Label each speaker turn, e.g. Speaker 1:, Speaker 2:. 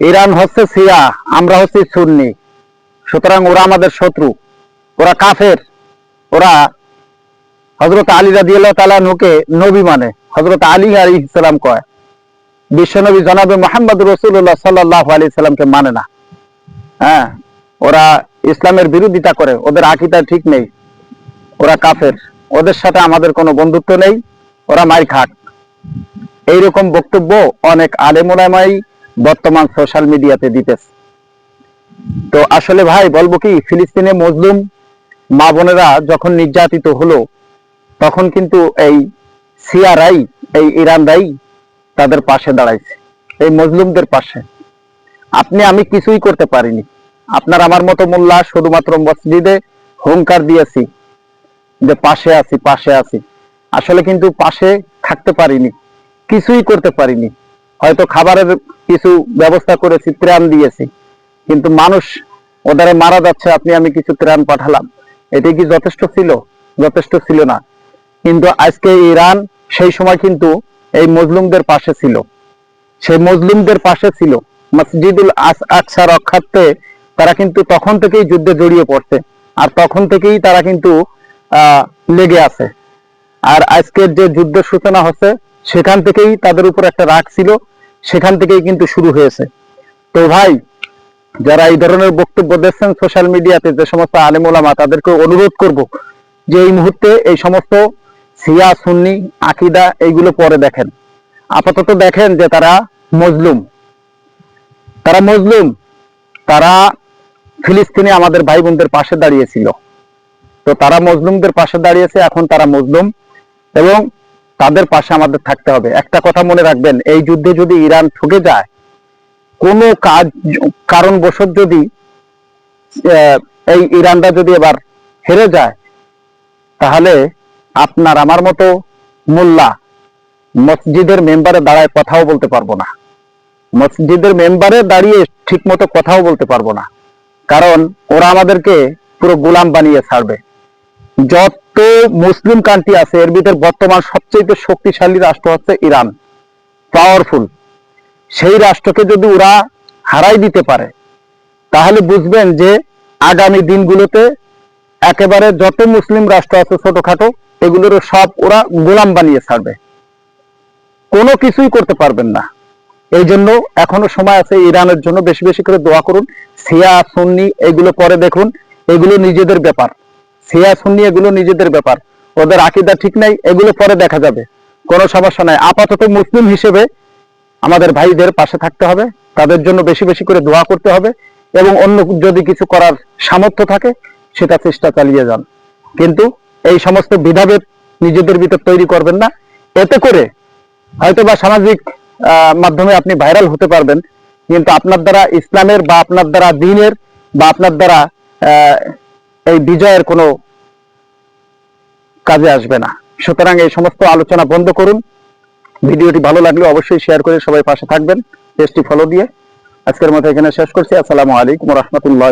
Speaker 1: Iran হচ্ছে সিয়া আমরা হচ্ছি সুন্নি। সুতরাং ওরা আমাদের শত্রু। ওরা কাফের। ওরা হজরত আলী রাজি আল্লাহ তালা নুকে নবী মানে। হজরত আলী আলী ইসলাম কয় বিশ্বনবী জনাবে মোহাম্মদ রসুল্লাহ সাল্লাহ আলী সাল্লামকে মানে না। হ্যাঁ ওরা ইসলামের বিরোধিতা করে, ওদের আকিদা ঠিক নেই। ওরা কাফের। ওদের সাথে আমাদের কোনো বন্ধুত্ব নেই। ওরা মাই খাক এইরকম বক্তব্য অনেক আলেমোলামাই বর্তমান সোশ্যাল মিডিয়াতে দিতেছে। তো আসলে ভাই, বলব কি, ফিলিস্তিনে মজলুম মা বোনেরা যখন নির্যাতিত হলো, তখন কিন্তু এই সিয়ারাই এই ইরানরাই তাদের পাশে দাঁড়াইছে। এই মজলুমদের পাশে। আপনি, আমি কিছুই করতে পারিনি। আপনার আমার মতো মোল্লা শুধুমাত্র মসজিদে হুঙ্কার দিয়েছি, যে পাশে আছি পাশে আছি। আসলে কিন্তু পাশে থাকতে পারিনি, কিছুই করতে পারিনি। হয়তো খাবারের কিছু ব্যবস্থা করেছি, ত্রাণ দিয়েছি। কিন্তু মানুষ ওদের মারা যাচ্ছে, আপনি, আমি কিছু ত্রাণ পাঠালাম। এটি কি যথেষ্ট ছিল? যথেষ্ট ছিল না। কিন্তু আজকে ইরান সেই সময় কিন্তু এই মজলুমদের পাশে ছিল। সেই মজলুমদের পাশে ছিল। মসজিদুল আস- আকসা রক্ষার্থে তারা কিন্তু তখন থেকেই যুদ্ধে জড়িয়ে পড়ছে। আর তখন থেকেই তারা কিন্তু লেগে আছে। আর আজকের যে যুদ্ধ সূচনা হচ্ছে, সেখান থেকেই তাদের উপর একটা রাগ ছিল। সেখান থেকেই কিন্তু শুরু হয়েছে। তো ভাই, যারা এই ধরনের বক্তব্য দিচ্ছেন সোশ্যাল মিডিয়াতে যে সমস্ত আলেম ওলামা, তাদেরকে অনুরোধ করব যে এই মুহূর্তে এই সমস্ত সিয়া সুন্নি, আকিদা এইগুলো পরে দেখেন। আপাতত দেখেন যে তারা মজলুম। তারা মজলুম। তারা ফিলিস্তিনে আমাদের ভাই বোনদের পাশে দাঁড়িয়েছিল। তো তারা মজলুমদের পাশে দাঁড়িয়েছে, এখন তারা মজলুম। এবং তাদের পাশে আমাদের থাকতে হবে। একটা কথা মনে রাখবেন, এই যুদ্ধে যদি ইরান ঠকে যায়, কোনো কাজ, কারণবশত যদি এই ইরানরা যদি এবার হেরে যায়, তাহলে আপনার আমার মতো মোল্লা মসজিদের মেম্বারে দাঁড়ায় কথাও বলতে পারব না। মসজিদের মেম্বারে দাঁড়িয়ে ঠিক মতো কথাও বলতে পারব না। কারণ ওরা আমাদেরকে পুরো গোলাম বানিয়ে ছাড়বে। যত মুসলিম কান্ট্রি আছে, এর ভিতর বর্তমান সবচেয়ে শক্তিশালী রাষ্ট্র হচ্ছে ইরান পাওয়ারফুল সেই রাষ্ট্রকে যদি ওরা হারাই দিতে পারে, তাহলে বুঝবেন যে আগামী দিনগুলোতে একেবারে যত মুসলিম রাষ্ট্র আছে ছোটখাটো এগুলোর সব ওরা গোলাম বানিয়ে ছাড়বে। কোনো কিছুই করতে পারবেন না। এই জন্য এখনও সময় আছে ইরানের জন্য বেশি বেশি করে দোয়া করুন। সিয়া সুন্নি, এগুলো পরে দেখুন। এগুলো নিজেদের ব্যাপার। সিয়া সুন্নি এগুলো নিজেদের ব্যাপার। ওদের আকিদা ঠিক নাই, এগুলো পরে দেখা যাবে। কোনো সমস্যা নাই। আপাতত মুসলিম হিসেবে আমাদের ভাইদের পাশে থাকতে হবে। তাদের জন্য বেশি বেশি করে দোয়া করতে হবে এবং অন্য যদি কিছু করার সামর্থ্য থাকে, সেটা চেষ্টা চালিয়ে যান। কিন্তু এই সমস্ত বিধাভেদ নিজেদের ভিতর তৈরি করবেন না। এতে করে হয়তো বা সামাজিক মাধ্যমে আপনি ভাইরাল হতে পারবেন। কিন্তু আপনার দ্বারা ইসলামের বা আপনার দ্বারা দিনের বা আপনার দ্বারা এই বিজয়ের কোনো কাজে আসবে না। সুতরাং এই সমস্ত আলোচনা বন্ধ করুন। ভিডিওটি ভালো লাগলে অবশ্যই শেয়ার করে সবাই পাশে থাকবেন। পেজটি ফলো দিয়ে। আজকের মতো এখানে শেষ করছি। আসসালামু আলাইকুম রহমতুল্লাহ